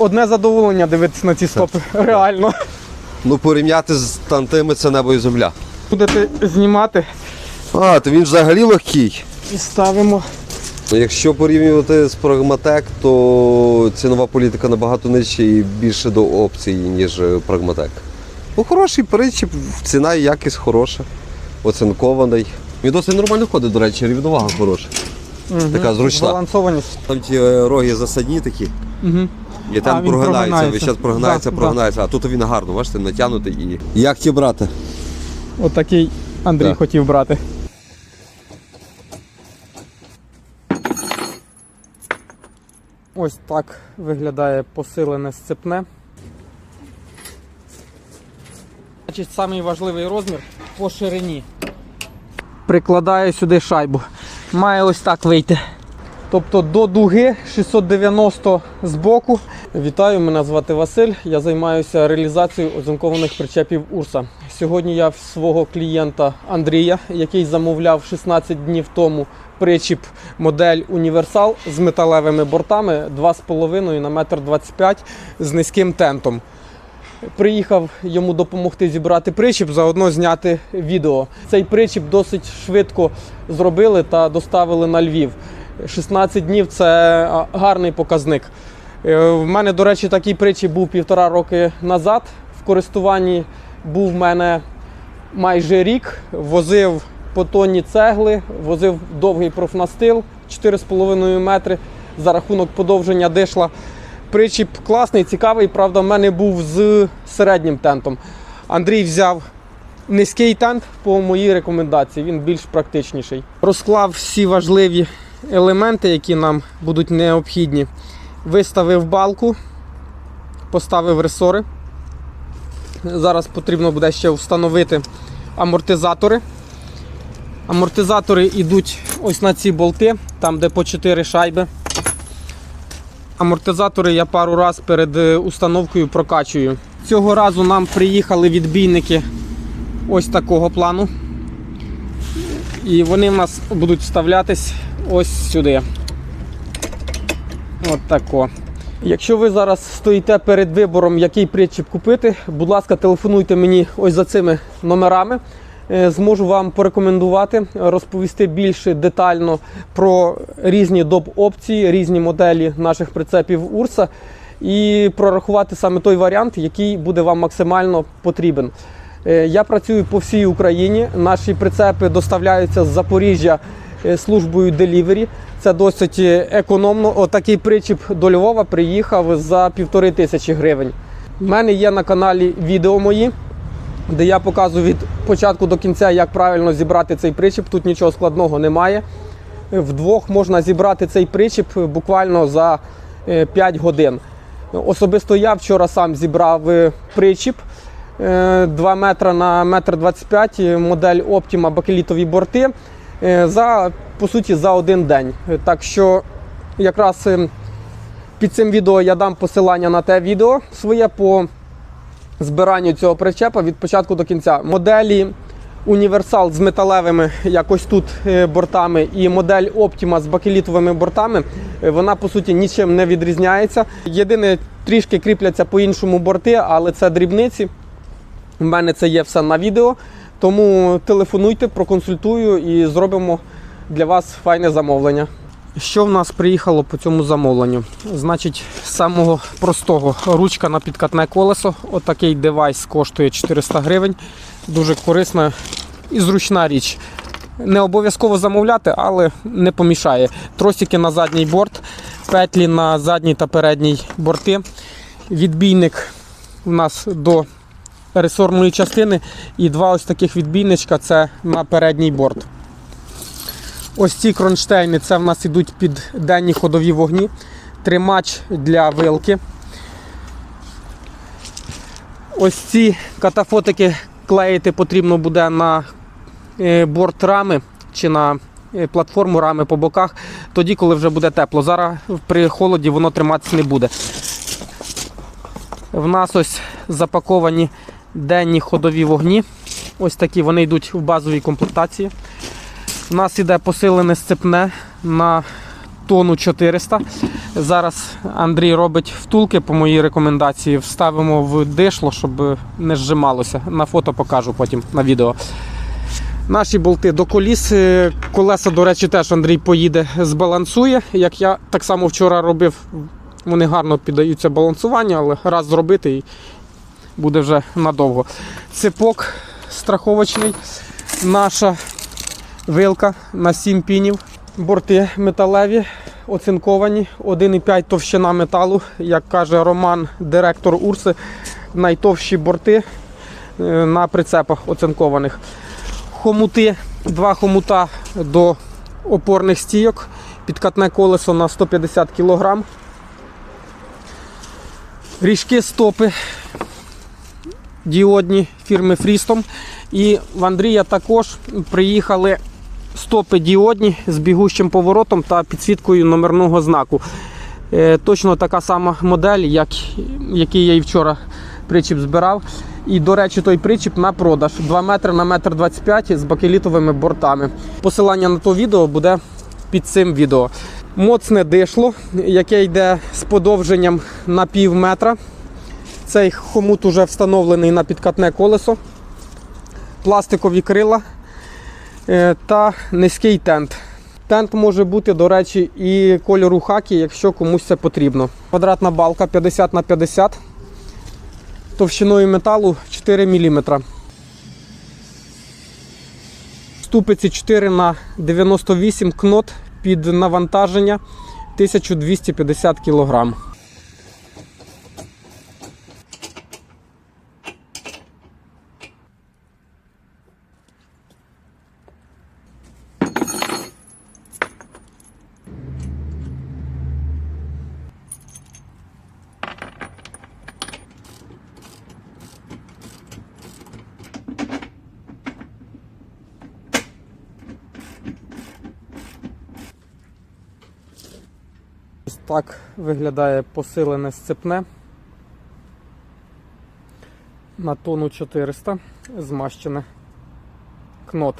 одне задоволення дивитися на ці стопи. Реально. Ну, порівняти з тантими це небо і земля. Будете знімати А, то він взагалі легкий. і ставимо. Якщо порівнювати з Прагматек, то цінова політика набагато нижча і більше до опцій, ніж Прагматек. Ну, хороший причіп, ціна і якість хороша, оцинкований. Він досить нормально ходить, до речі, рівновага хороша. Така зручна. Балансованість. Там ті е, роги засадні такі, Угу. І там він прогинається, прогинається. весь час прогинається, Да, да. прогинається. А тут він гарно, бачите, натягнутий і. Як ті брати? Отакий Андрій Так. хотів брати. Ось так виглядає посилене сцепне. Значить, самий важливий розмір по ширині. Прикладаю сюди шайбу. Має ось так вийти. Тобто до дуги 690 з боку. Вітаю, мене звати Василь. Я займаюся реалізацією озинкованих причепів Урса. Сьогодні я в свого клієнта Андрія, який замовляв 16 днів тому причіп модель Універсал з металевими бортами 2,5 на 1,25 м з низьким тентом. Приїхав йому допомогти зібрати причіп, заодно зняти відео. Цей причіп досить швидко зробили та доставили на Львів. 16 днів це гарний показник. Е, В мене, до речі, такий причіп був півтора роки назад. В користуванні був в мене майже рік. Возив по тонні цегли, возив довгий профнастил 4,5 метри за рахунок подовження дишла. Причіп класний, цікавий. Правда, в мене був з середнім тентом. Андрій взяв низький тент по моїй рекомендації, він більш практичніший. Розклав всі важливі елементи, які нам будуть необхідні. Виставив балку, поставив ресори. Зараз потрібно буде ще встановити амортизатори. Амортизатори йдуть ось на ці болти, там де по 4 шайби. Амортизатори я пару раз перед е, установкою прокачую. Цього разу нам приїхали відбійники ось такого плану. І вони в нас будуть вставлятись ось сюди. От тако. Якщо ви зараз стоїте перед вибором, який причіп купити, будь ласка, телефонуйте мені ось за цими номерами. Е, Зможу вам порекомендувати, розповісти більш детально про різні доп опції, різні моделі наших прицепів Урса і прорахувати саме той варіант, який буде вам максимально потрібен. Е, Я працюю по всій Україні. Наші прицепи доставляються з Запоріжжя службою Delivery. Це досить е, економно. Отакий причіп до Львова приїхав за півтори тисячі гривень. У мене є на каналі відео мої, де я показую від початку до кінця, як правильно зібрати цей причіп. Тут нічого складного немає. Вдвох можна зібрати цей причіп буквально за е, 5 годин. Особисто я вчора сам зібрав е, причіп е, 2 метра на 1,25 м, модель Optima бакелітові борти е, за, по суті, за один день. Е, Так що якраз е, під цим відео я дам посилання на те відео своє по збиранню цього причепа від початку до кінця. Моделі Універсал з металевими якось тут е, бортами і модель Optima з бакелітовими бортами, е, вона по суті нічим не відрізняється. Єдине, трішки кріпляться по-іншому борти, але це дрібниці. У мене це є все на відео. Тому телефонуйте, проконсультую і зробимо для вас файне замовлення. Що в нас приїхало по цьому замовленню? Значить, з самого простого ручка на підкатне колесо. Отакий девайс коштує 400 гривень. Дуже корисна і зручна річ. Не обов'язково замовляти, але не помішає. Тросики на задній борт, петлі на задній та передній борти. Відбійник у нас до ресорної частини і два ось таких відбійничка це на передній борт. Ось ці кронштейни це в нас ідуть під денні ходові вогні. Тримач для вилки. Ось ці катафотики клеїти потрібно буде на е, борт рами чи на е, платформу рами по боках, тоді, коли вже буде тепло. Зараз при холоді воно триматися не буде. В нас ось запаковані денні ходові вогні. Ось такі вони йдуть в базовій комплектації. У нас іде посилене сцепне на тонну 400. Зараз Андрій робить втулки по моїй рекомендації. Вставимо в дишло, щоб не зжималося. На фото покажу потім на відео. Наші болти до коліс. Е, Колеса, до речі, теж Андрій поїде, збалансує. Як я так само вчора робив, вони гарно піддаються балансуванню, але раз зробити буде вже надовго. Цепок страховочний. Наша вилка на 7 пінів. Борти металеві, оцинковані, 1,5 товщина металу. Як каже Роман, директор Урси, найтовщі борти е, на прицепах оцинкованих. Хомути, два хомута до опорних стійок, підкатне колесо на 150 кг. Ріжки стопи діодні фірми Фрістом. І в Андрія також приїхали стопи діодні з бігущим поворотом та підсвіткою номерного знаку. Е, Точно така сама модель, як, який я і вчора причіп збирав. І, до речі, той причіп на продаж 2 метри на метр 25 з бакелітовими бортами. Посилання на то відео буде під цим відео. Моцне дишло, яке йде з подовженням на пів метра. Цей хомут уже встановлений на підкатне колесо, пластикові крила е, та низький тент. Тент може бути, до речі, і кольору хакі, якщо комусь це потрібно. Квадратна балка 50 на 50 товщиною металу 4 мм. Ступиці 4 на 98 кнот під навантаження 1250 кг. Ось так виглядає посилене сцепне на тонну 400 змащене кнот.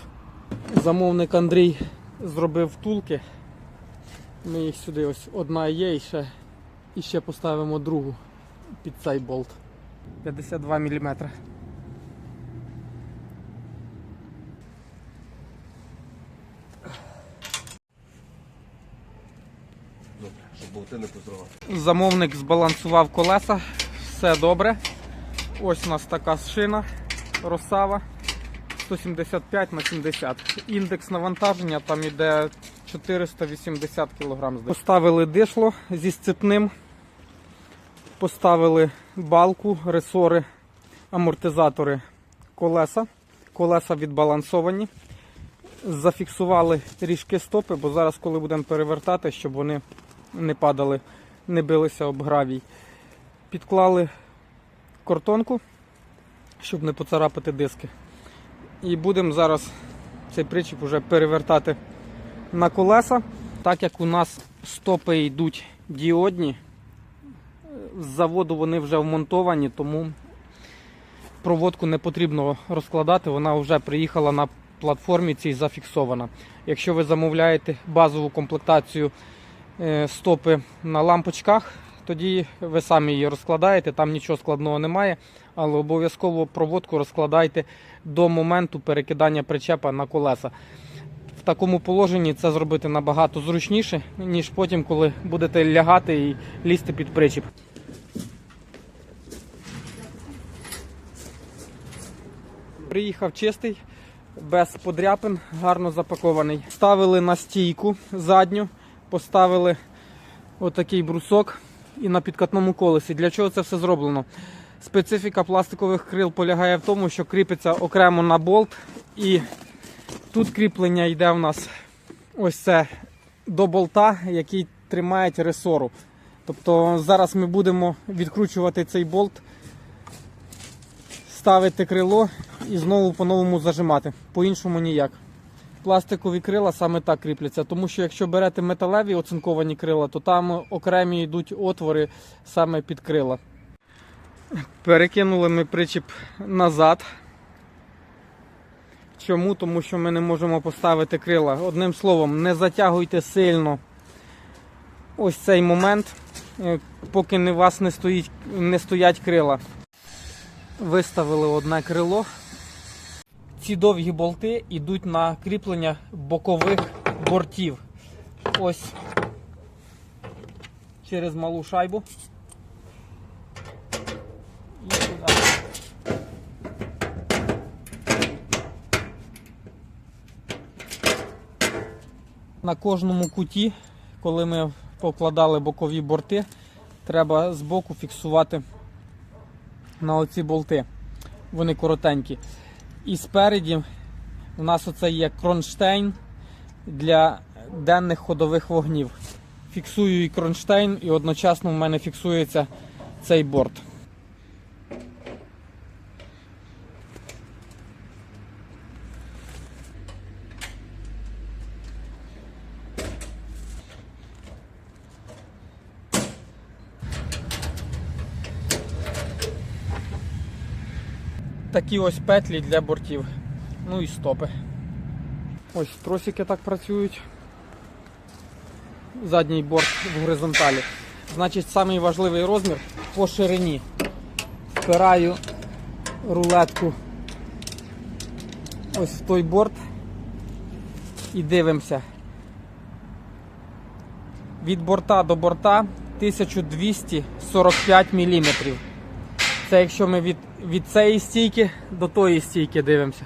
Замовник Андрій зробив втулки. Ми їх сюди ось одна є і ще, і ще поставимо другу під цей болт. 52 мм. Щоб болти не позривати. Замовник збалансував колеса, все добре. Ось у нас така шина Росава 175 на 70. Індекс навантаження там іде 480 кг. Поставили дишло зі сцепним, поставили балку, ресори, амортизатори колеса. Колеса відбалансовані. Зафіксували ріжки стопи, бо зараз, коли будемо перевертати, щоб вони не падали, не билися об гравій. Підклали картонку, щоб не поцарапати диски. І будемо зараз цей причіп вже перевертати на колеса. Так як у нас стопи йдуть діодні, з заводу вони вже вмонтовані, тому проводку не потрібно розкладати, вона вже приїхала на платформі цій зафіксована. Якщо ви замовляєте базову комплектацію стопи на лампочках, тоді ви самі її розкладаєте, там нічого складного немає, але обов'язково проводку розкладайте до моменту перекидання причепа на колеса. В такому положенні це зробити набагато зручніше, ніж потім, коли будете лягати і лізти під причіп. Приїхав чистий, без подряпин, гарно запакований. Ставили на стійку задню, поставили отакий брусок і на підкатному колесі. Для чого це все зроблено? Специфіка пластикових крил полягає в тому, що кріпиться окремо на болт, і тут кріплення йде у нас ось це до болта, який тримає ресору. Тобто зараз ми будемо відкручувати цей болт, ставити крило і знову по-новому зажимати. По-іншому ніяк. Пластикові крила саме так кріпляться, тому що якщо берете металеві оцинковані крила, то там окремі йдуть отвори саме під крила. Перекинули ми причіп назад. Чому? Тому що ми не можемо поставити крила. Одним словом, не затягуйте сильно ось цей момент, е, поки у вас не, стоїть, не стоять крила. Виставили одне крило. Ці довгі болти йдуть на кріплення бокових бортів. Ось через малу шайбу. На кожному куті, коли ми покладали бокові борти, треба збоку фіксувати на оці болти. Вони коротенькі. І спереді у нас оце є кронштейн для денних ходових вогнів. Фіксую і кронштейн, і одночасно в мене фіксується цей борт. Такі ось петлі для бортів. Ну і стопи. Ось тросики так працюють. Задній борт в горизонталі. Значить, самий важливий розмір по ширині. Впираю рулетку ось в той борт і дивимося. Від борта до борта 1245 мм. Це якщо ми від, від цієї стійки до тої стійки дивимося.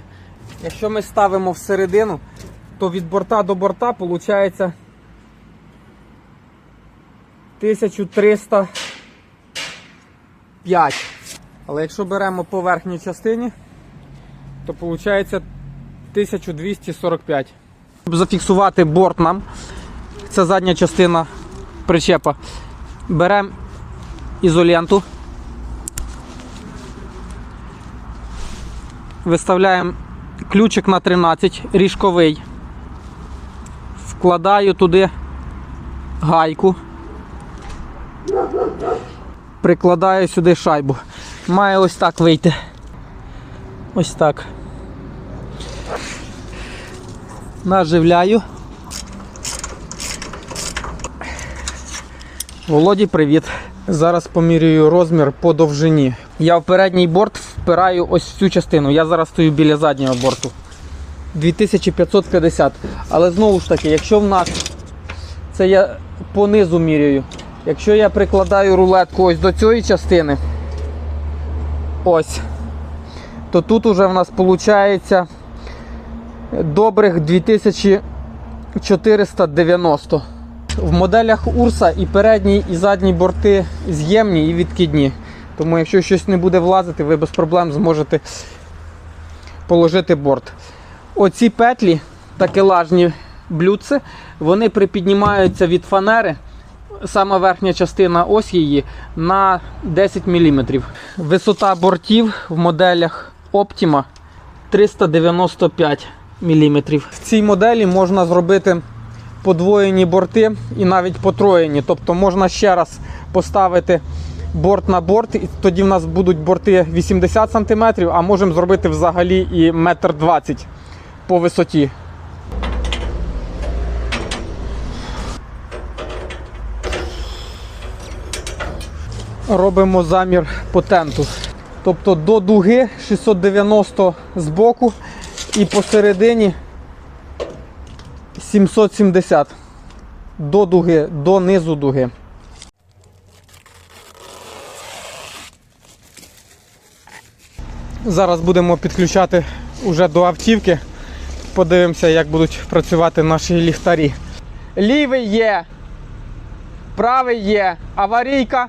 Якщо ми ставимо всередину, то від борта до борта виходить 1305. Але якщо беремо по верхній частині, то виходить 1245. Щоб зафіксувати борт нам, це задня частина причепа. Беремо ізоленту. Виставляємо ключик на 13, ріжковий. Вкладаю туди гайку. Прикладаю сюди шайбу. Має ось так вийти. Ось так. Наживляю. Володі, привіт. Зараз помірюю розмір по довжині. Я в передній борт впираю ось цю частину. Я зараз стою біля заднього борту. 2550. Але знову ж таки, якщо в нас це я по низу міряю. Якщо я прикладаю рулетку ось до цієї частини, ось, то тут уже в нас виходить добрих 2490. В моделях Урса і передній, і задній борти з'ємні і відкидні. Тому якщо щось не буде влазити, ви без проблем зможете положити борт. Оці петлі, такелажні блюдце, вони припіднімаються від фанери, сама верхня частина ось її, на 10 мм. Висота бортів в моделях Optima 395 мм. В цій моделі можна зробити подвоєні борти і навіть потроєні. Тобто можна ще раз поставити борт на борт, і тоді в нас будуть борти 80 см, а можемо зробити взагалі і 1,20 м по висоті. Робимо замір потенту. Тобто до дуги 690 з боку і посередині 770 до дуги, до низу дуги. Зараз будемо підключати уже до автівки. Подивимося, як будуть працювати наші ліхтарі. Лівий є, правий є, аварійка.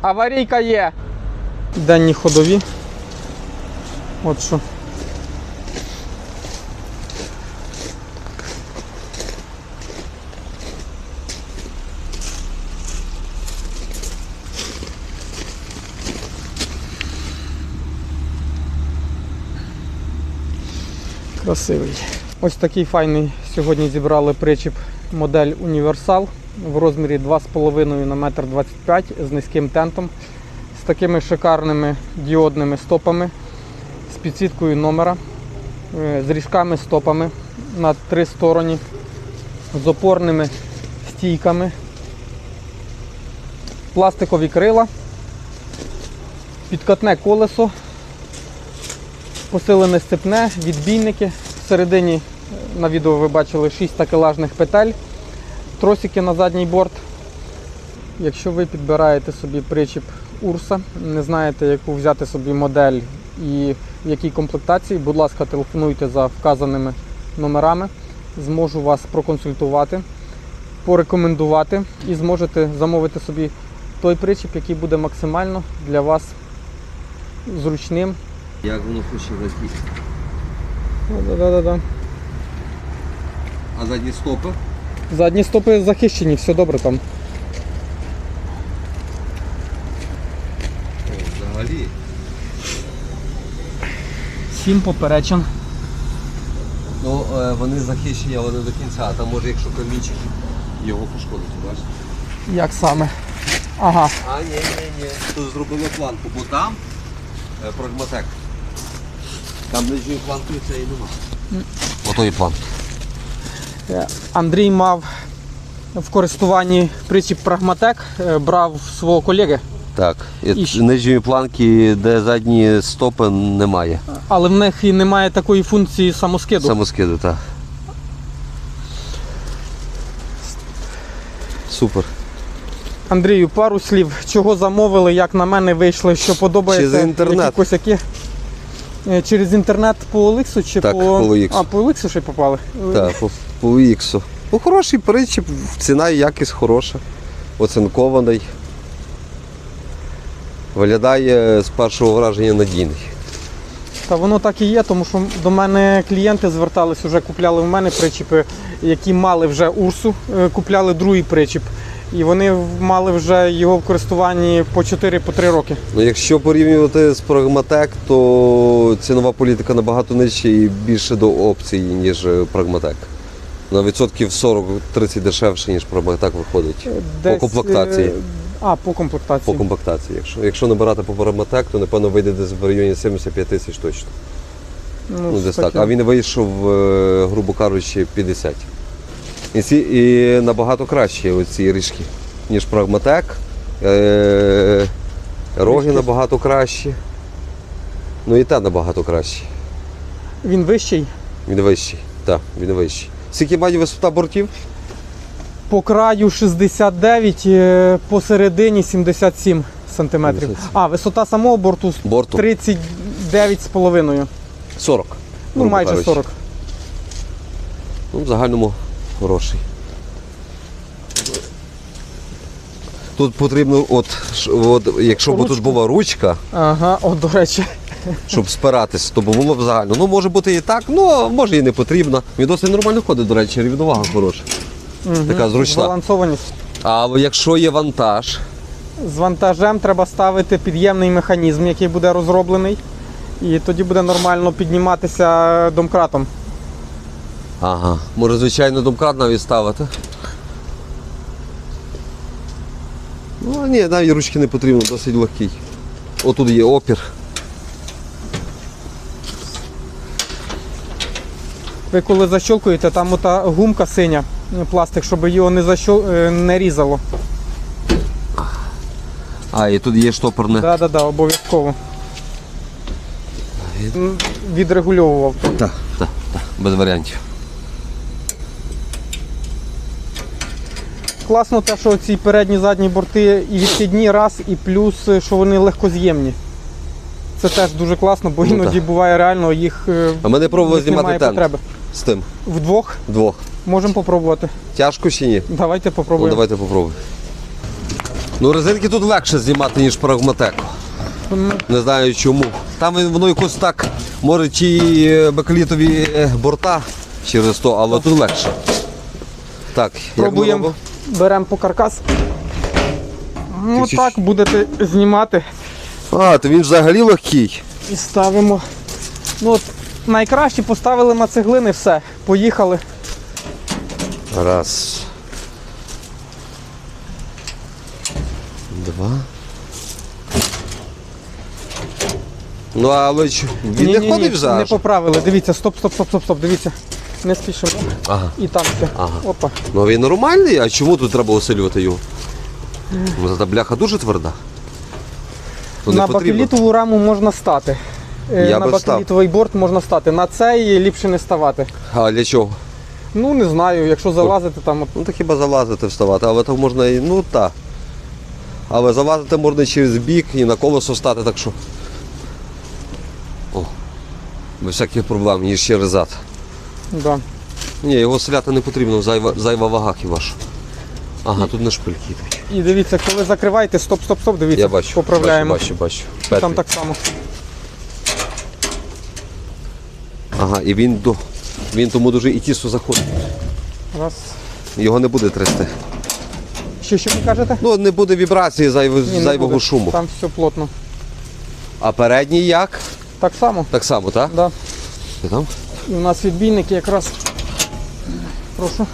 Аварійка є. Денні ходові. От що. Красивий. Ось такий файний сьогодні зібрали причіп модель Універсал в розмірі 2,5 на 1,25 м з низьким тентом, з такими шикарними діодними стопами, з підсвіткою номера, е, з ріжками стопами на три сторони, з опорними стійками, пластикові крила, підкатне колесо, посилене сцепне, відбійники. Всередині е, на відео ви бачили 6 такелажних петель, тросики на задній борт. Якщо ви підбираєте собі причіп Урса, не знаєте, яку взяти собі модель і в якій комплектації, будь ласка, телефонуйте за вказаними номерами. Зможу вас проконсультувати, порекомендувати і зможете замовити собі той причіп, який буде максимально для вас зручним. Як воно хоче зайти? Да-да-да. А задні стопи? Задні стопи захищені, все добре там. Взагалі. Сім поперечин. Ну, е, вони захищені, але не до кінця. А там може, якщо камінчик його пошкодити, бачиш? Як саме? Ага. А, ні, ні, ні. Тут зробили планку, бо там е, прагматек. Там нижньої планки цієї нема. Отої планки. Е, Андрій мав в користуванні причіп Прагматек, е, брав свого колеги, Так. І І нижньої планки, де задні стопи, немає. але в них і немає такої функції самоскиду. Самоскиду, так. Супер. Андрію, пару слів, чого замовили, як на мене вийшли, що подобається. Через інтернет. які косяки. Е, Через інтернет по Оликсу чи Так, по. по OLX. А, по Оликсу ще й попали. Так, по, по іксу. Ну, хороший причіп, ціна і якість хороша. Оцинкований. Виглядає з першого враження надійний. Та воно так і є, тому що до мене клієнти звертались, вже купляли в мене причіпи, які мали вже Урсу, е, купляли другий причіп. І вони мали вже його в користуванні по 4-3 роки. Ну, якщо порівнювати з Прагматек, то цінова політика набагато нижча і більше до опцій, ніж Прагматек. На відсотків 40-30 дешевше, ніж Прагматек виходить. Десь, комплектації. е, А, по комплектації. По комплектації. Якщо, якщо набирати по Прагматек, то напевно вийде десь в районі 75 тисяч точно. Ну, десь так. А він вийшов, е, грубо кажучи, 50. І, ці, і набагато кращі оці ріжки, ніж Прагматек. Е, роги набагато кращі. Ну і те набагато краще. Він вищий. Він вищий. Так, він вищий. Скільки має висота бортів? По краю 69, е, посередині 77 сантиметрів. 77. А, висота самого борту Борту 39,5. 40. Ну, майже кажучи. 40. Ну, в загальному хороший. Тут потрібно, от, от якщо б тут була ручка, Ага, о, до речі. щоб спиратись, то було б загально. Ну, може бути і так, ну може і не потрібно. Він досить нормально ходить, до речі, рівновага хороша. Така зручна. Збалансованість. А якщо є вантаж, З вантажем треба ставити під'ємний механізм, який буде розроблений. І тоді буде нормально підніматися домкратом. Ага, може, звичайно, домкрат навіть ставити. Ну, ні, навіть ручки не потрібно, досить легкий. Отут є опір. Ви коли защолкуєте, там ота гумка синя, пластик, щоб його не, защол... е, не різало. А, і тут є штопорне. Так, так, так, обов'язково. Відрегульовував. Так, так, так, без варіантів. Класно те, що ці передні задні борти і відхідні раз, і плюс, е, що вони легкоз'ємні. Це теж дуже класно, бо Ну, іноді так. буває реально їх, е, А ми не пробували їх немає знімати тент потреби. з тим. Вдвох Двох. можемо попробувати. Тяжко чи ні? Давайте Ну, давайте попробуємо. Ну, резинки тут легше знімати, ніж прагматеку. Не знаю чому. Там воно якось так, може, ті е, бакелітові е, борта через то, але тут легше. Так, як Пробуємо. Беремо по каркас. Ну Чуть-чуть. так, будете знімати А, то він взагалі легкий. і ставимо. Ну, от, найкраще поставили на цеглини, все. Поїхали. Раз. Два. Ну, але ч- він не Ні-ні-ні, ходить вже Не поправили. Дивіться, стоп, стоп, стоп, стоп, стоп. Дивіться. Не спішимо. Ага. І там ще. Ага. Опа. Ну він нормальний, а чому тут треба усилювати його? Ну, та бляха дуже тверда. То на бакелітову раму можна стати. Е, Я на бакелітовий борт можна стати. На цей ліпше не ставати. А для чого? Ну не знаю, якщо залазити там. Ну то хіба залазити вставати, але то можна і. Ну так. Але залазити можна через бік і на колесо стати, так що. О, без всяких проблем, ніж через зад. Да. Ні, його селяти не потрібно, зайва, зайва вага хіба що. Ага, тут на шпильки йдуть. І дивіться, коли закриваєте, стоп, стоп, стоп, дивіться, Я бачу. поправляємо. Бачу, бачу, бачу. Там Петлі. так само. Ага, і він до. Він тому дуже і тісто заходить. Раз. Його не буде трясти. Що, що ви кажете? Ну, не буде вібрації зайв... Ні, не зайвого буде. шуму. Там все плотно. А передній як? Так само. Так само, так? Да. Ти там? І у нас відбійники якраз. Прошу.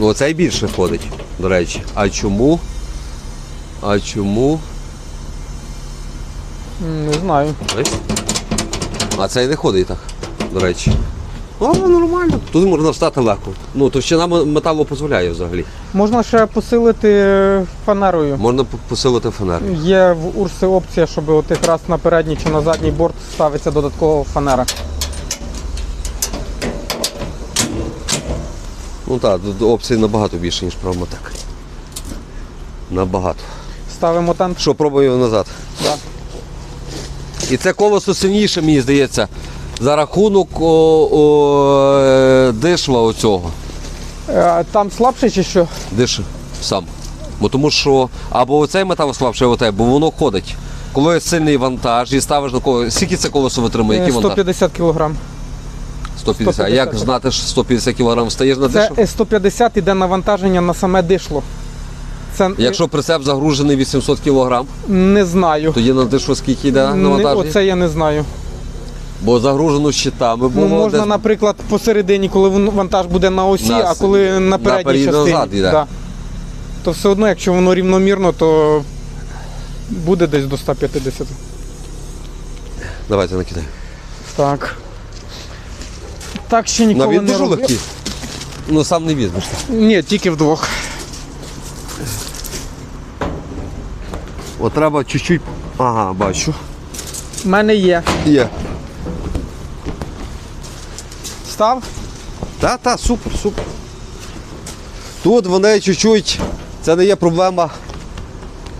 Ну, оцей більше ходить, до речі. А чому? А чому? Не знаю. Ось. А цей не ходить так, до речі. Ну, але нормально. Тут можна встати легко. Ну, товщина металу дозволяє взагалі. Можна ще посилити фанерою. Можна посилити фонарик. Є в Урси опція, щоб от якраз на передній чи на задній борт ставиться додаткова фанера. Ну так, тут опцій набагато більше, ніж правмотек. Набагато. Ставимо там. Що, пробуємо назад. Да. І це колесо сильніше, мені здається, за рахунок о, о, дишла оцього. Е, Там слабше чи що? Диш сам. Бо тому що або оцей метал слабший, або те, бо воно ходить. Коли сильний вантаж і ставиш на колесо, скільки це колесо витримує? Е, Який вантаж? 150 кг. 150. А як знати, що 150 кг встаєш на Це дишу? е, 150 іде навантаження на саме дишло. Це Якщо прицеп загружений 800 кг, не знаю. тоді на дишу скільки йде Не- навантаження? Оце я не знаю. Бо загружено щитами було. Ну, можна, десь- наприклад, посередині, коли вон- вантаж буде на осі, На а с- коли на передній наперед і частині. назад йде. Да. То все одно, якщо воно рівномірно, то буде десь до 150. Давайте накидай. Так. Так ще ніколи він не дуже робив. легкий. Ну сам не візьмеш. Ні, тільки вдвох. От треба чуть-чуть. Ага, бачу. У мене є. Є. Став? Та, та, супер, супер. Тут вони чуть-чуть, це не є проблема.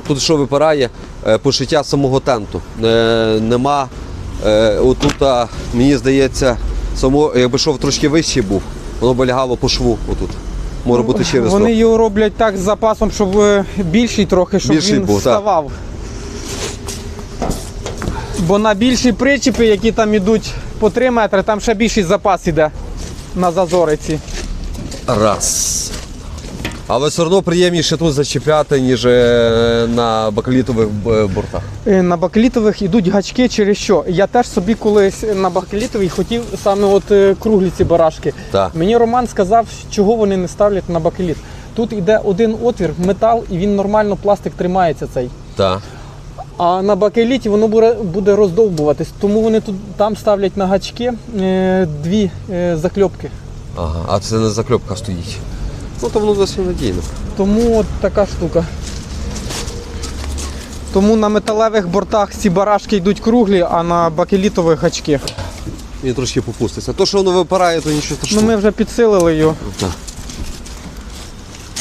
Тут що випирає, е, пошиття самого тенту. Е, нема. Е, отут, а, мені здається, само, якби шов трошки вищий був, воно б лягало по шву отут. Може бути через Вони його роблять так з запасом, щоб е, більший трохи, щоб Більший він був, так. вставав. Бо на більші причіпи, які там ідуть по 3 метри, там ще більший запас іде на зазориці. Раз. Але все одно приємніше тут зачіпляти, ніж е, на бакалітових е, бортах. Е, На бакелітових ідуть гачки через що? Я теж собі колись на бакелітовій хотів саме от е, круглі ці барашки. Так. Мені Роман сказав, чого вони не ставлять на бакеліт. Тут іде один отвір, метал, і він нормально пластик тримається цей. Так. А на бакеліті воно буде, буде роздовбуватись. Тому вони тут там ставлять на гачки е, дві е, закльопки. Ага, а це не закльопка стоїть. Ну то воно досить надійно. Тому от така штука. Тому на металевих бортах ці барашки йдуть круглі, а на бакелітових гачки. Він трошки попуститься. То, що воно випирає, то нічого Ну ми вже підсилили його. Так.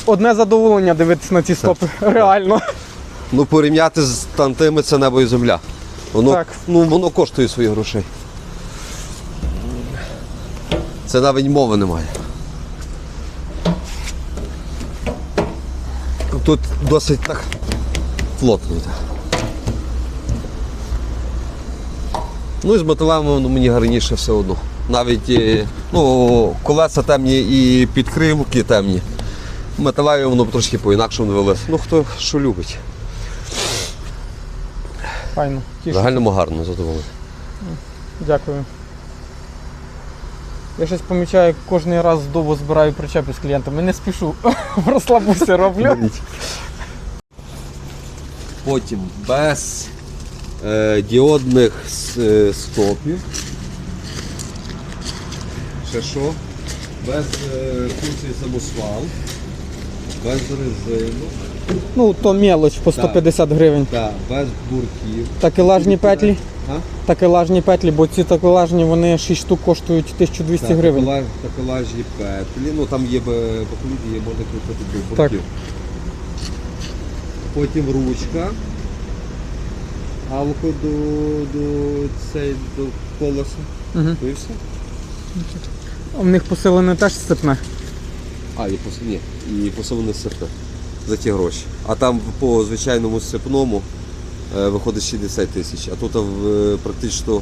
Одне задоволення дивитися на ці стопи. Реально. Ну, порівняти з тантими це небо і земля. Воно, Так. ну, воно коштує своїх грошей. Це навіть мови немає. Тут досить так плотно. Ну і з металами воно мені гарніше все одно. Навіть е, ну, колеса темні і підкривки темні. Металеві воно трошки по-інакшому вели. Ну хто що любить. Файно. Загальному гарно задоволений. Дякую. Я щось помічаю, кожен раз довго збираю причепи з клієнтами. Не спішу. Розслабуся роблю. Потім без е, діодних е, стопів. Ще що? Без е, функції самосвал, без резину, Ну, то мелоч по 150 гривень. да, без бурків. Такелажні петлі. Такелажні петлі, бо ці такелажні вони 6 штук коштують 1200 Так, гривень. такела- Такелажні петлі, ну там є бе- бакліді, є можна крутити до Так. бурків. Потім ручка. Галку до, до, цей, до колеса. Угу. Ну і все. У них посилене теж сцепне. А, і пос... Ні, і посилене сцепне за ті гроші. А там по звичайному сцепному е, виходить 60 тисяч, а тут е, практично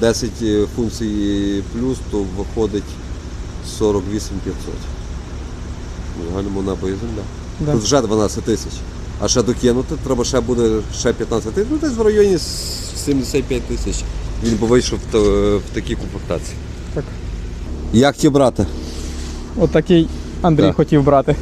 10 функцій плюс, то виходить 48 500. Загальному на боєзин, да. Тут вже 12 тисяч. А ще докинути, треба ще буде ще 15 тисяч, ну десь в районі 75 тисяч. Він би вийшов в, в такій комплектації. Так. Як ті брати? Отакий Андрій Так. хотів брати.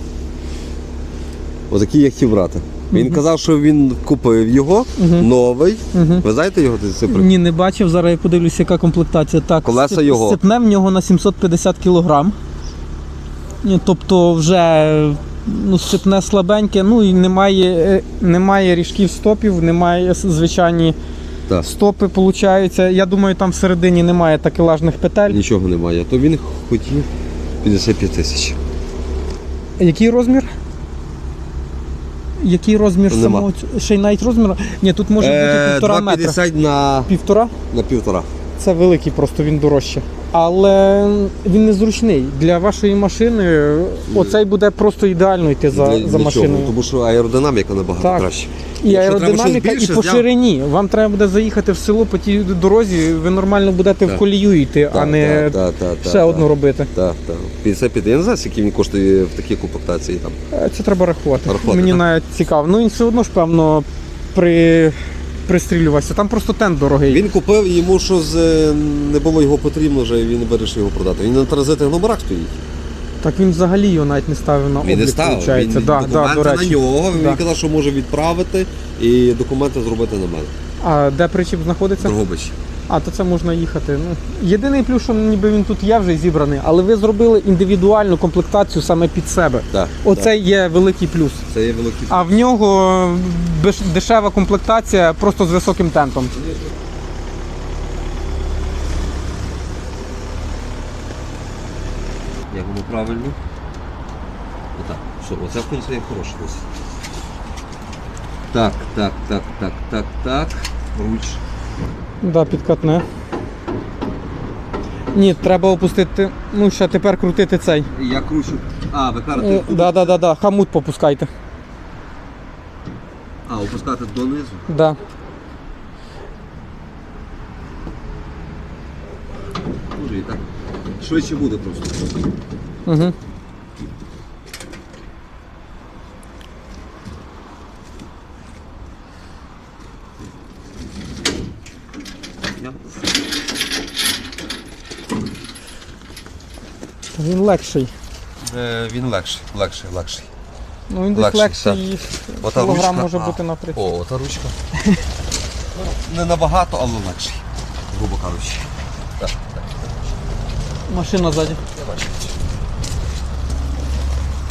Отакий я хотів брати. Він казав, що він купив його, новий. Ви знаєте його ці цифри? Ні, не бачив. Зараз я подивлюся, яка комплектація. Так, Колеса його. Сцепне в нього на 750 кг. Тобто вже ну, сцепне слабеньке, ну і немає, е, немає ріжків стопів, немає с- звичайні Так. стопи, виходить. Я думаю, там всередині немає такелажних петель. Нічого немає. То він хотів 55 тисяч. Який розмір? Який розмір Нема. самого цю- ще й навіть розмір? Ні, тут може бути півтора метра. 2,50 на, Півтора? на півтора. Це великий, просто він дорожче. Але він незручний. Для вашої машини оцей буде просто ідеально йти за, Для- за для машиною. Тому що аеродинаміка набагато Так. краще. І Якщо треба аеродинаміка, щось більше, і по зняв. ширині. Вам треба буде заїхати в село по тій дорозі, ви нормально будете Так. в колію йти, а не так, так, так, ще так. одну робити. Так, так. 55. Я не знаю, скільки він коштує в такій комплектації. Там. Е, Це треба рахувати. Рахувати, Мені так? навіть цікаво. Ну він все одно ж певно при... пристрілювався. Там просто тент дорогий. Він купив йому, що з, е, не було його потрібно, вже і він вирішив його продати. Він на транзитних номерах стоїть. Так він взагалі його навіть не ставив на Він не облік, ставив. Він да, да, до речі. на нього. Він Да. казав, що може відправити і документи зробити на мене. А де причіп знаходиться? Дрогобич. А, то це можна їхати. Ну, єдиний плюс, що ніби він тут є вже зібраний, але ви зробили індивідуальну комплектацію саме під себе. Так, Оце є великий плюс. Це є великий. А в нього дешева комплектація просто з високим тентом. Як воно правильно? Отак. Що, оця функція є хороша досить. Так, так, так, так, так, так. Руч. Да, підкатне. Ні, треба опустити. Ну, ще тепер крутити цей. Я кручу. А, ви Е, кажете, Да, да, да, да. Хамут попускайте. а, опускати донизу. Да. Може і так. Швидше буде просто. Угу. Я- Він легший. Е, він легший, легший, легший. Ну він десь Легший, легший. Ота Кілограм ручка, може а. бути на 30. О, ота ручка. Ну, Не набагато, але легший. Грубо кажучи. Так, так. Машина ззаді. Я бачу.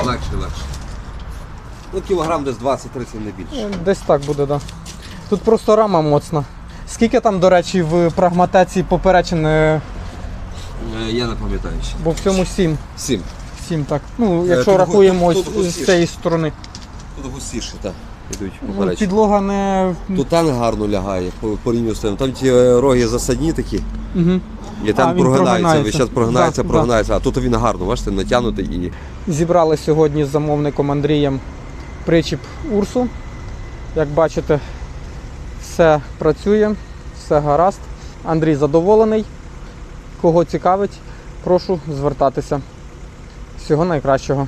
Легший, легший. Ну, кілограм десь 20-30 не більше. Е, Десь так буде, да. Тут просто рама моцна. Скільки там, до речі, в прагматації поперечин, е, Е, Я не пам'ятаю ще. бо в цьому 7. Сім. 7 так. Ну, Е, якщо тут рахуємо гу- ось тут з густіше. цієї сторони. Тут густіше, так. Ідуть Ну, підлога не. Тут тан гарно лягає по з тим. Там ті е, роги засадні такі, Угу. і там він прогинається. прогинається. Весь час прогинається, Да, да. прогинається. А тут він гарно, бачите, натягнутий і Зібрали сьогодні з замовником Андрієм причіп Урсу. Як бачите, все працює, все гаразд. Андрій задоволений. Кого цікавить, прошу звертатися. Всього найкращого.